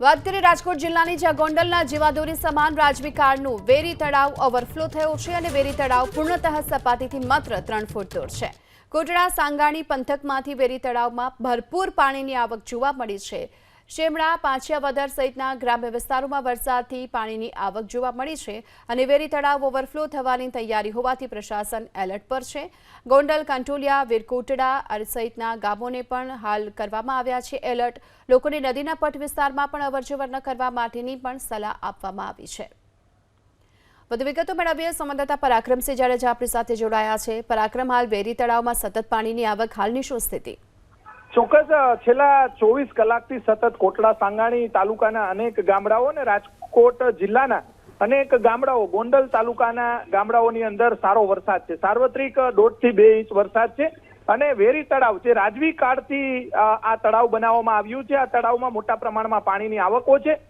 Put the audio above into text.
વાત કરીએ રાજકોટ જિલ્લાની, જ્યાં ગોંડલના જીવાદોરી સમાન રાજવી કારનું વેરી તળાવ ઓવરફ્લો થયો છે અને વેરી તળાવ પૂર્ણતઃ સપાટીથી માત્ર ત્રણ ફૂટ દૂર છે. કોટડા સાંગાણી પંથકમાંથી વેરી તળાવમાં ભરપૂર પાણીની આવક જોવા મળી છે. શેમડા પાંચિયાવદર સહિતના ગ્રામ્ય વિસ્તારોમાં વરસાદથી પાણીની આવક જોવા મળી છે અને વેરી તળાવ ઓવરફ્લો થવાની તૈયારી હોવાથી પ્રશાસન એલર્ટ પર છે. ગોંડલ, કંટોલિયા, વીરકોટડા સહિતના ગામોને પણ હાલ કરવામાં આવ્યા છે એલર્ટ. લોકોને નદીના પટ વિસ્તારમાં પણ અવરજવર ન કરવા માટેની પણ સલાહ આપવામાં આવી છે. વધુ વિગતો મેળવીએ. સંવાદદાતા પરાક્રમસિંહ જાડેજા આપણી સાથે જોડાયા છે. પરાક્રમ હાલ વેરી તળાવમાં સતત પાણીની આવક, હાલની શું સ્થિતિ? ચોક્કસ છેલ્લા ચોવીસ કલાકથી સતત કોટડા, સાંગાણી તાલુકાના અનેક ગામડાઓ અને રાજકોટ જિલ્લાના અનેક ગામડાઓ, ગોંડલ તાલુકાના ગામડાઓની અંદર સારો વરસાદ છે. સાર્વત્રિક દોઢથી બે ઇંચ વરસાદ છે અને વેરી તળાવ જે રાજવી કાળથી આ તળાવ બનાવવામાં આવ્યું છે. આ તળાવમાં મોટા પ્રમાણમાં પાણીની આવકો છે.